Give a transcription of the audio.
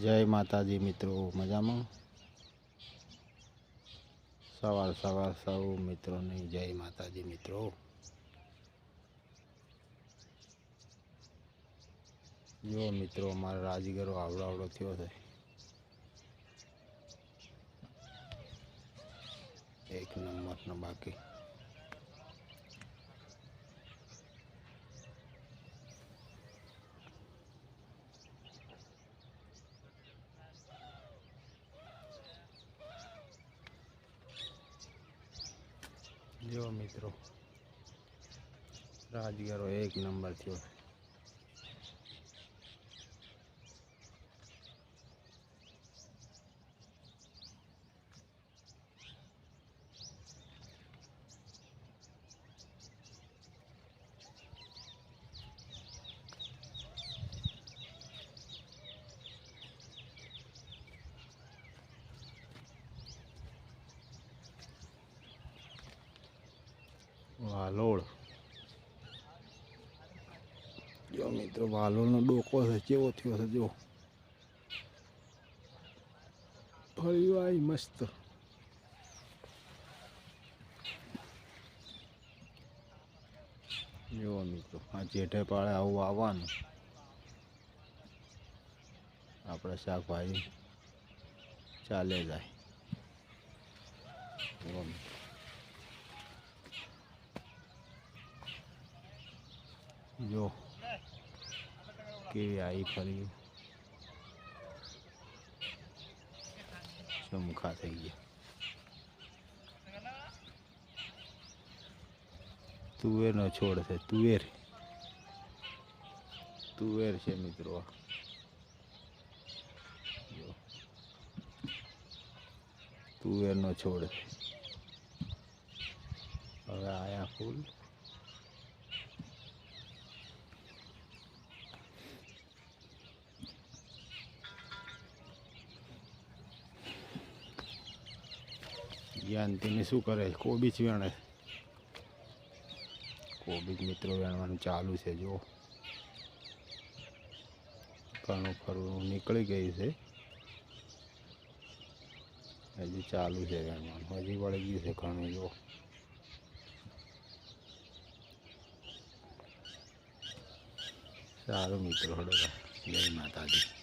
જય માતાજી મિત્રો, મજામાં? સવાર સવાર સૌ મિત્રોને જય માતાજી મિત્રો. જો મિત્રો, અમારો રાજગરો આવડો આવડો થયો છે. એક નંબરનો બાકી. જો મિત્રો. રાજગરો એક નંબર થયો. વાલોળ. જો મિત્રો, વાલોળનો ડોકો છે, કેવો થયો છે, જો. ફરી વાય મસ્ત. જો મિત્રો, આ જેઠે પાળે આવું આવવાનું. આપણે શાકભાજી ચાલે જાય. મિત્રો. જો. કેવી આવી ફરી. ચમખા થઈ ગયા. તુવેરનો છોડ છે, તુવેર. તુવેર છે મિત્રો. તુવેરનો છોડ છે. હવે આયા ફૂલ. યાંતીને શું કરે? કોબી કોબીજ વેણે. કોબી કોબીજ મિત્રો વેણવાનું ચાલુ છે જો ઘણું ખરું, નીકળી ગયું છે. હજી ચાલુ છે વેણવાનું. હજી વળી ગયું છે ઘણું જો સારું મિત્રો હડો જય માતાજી.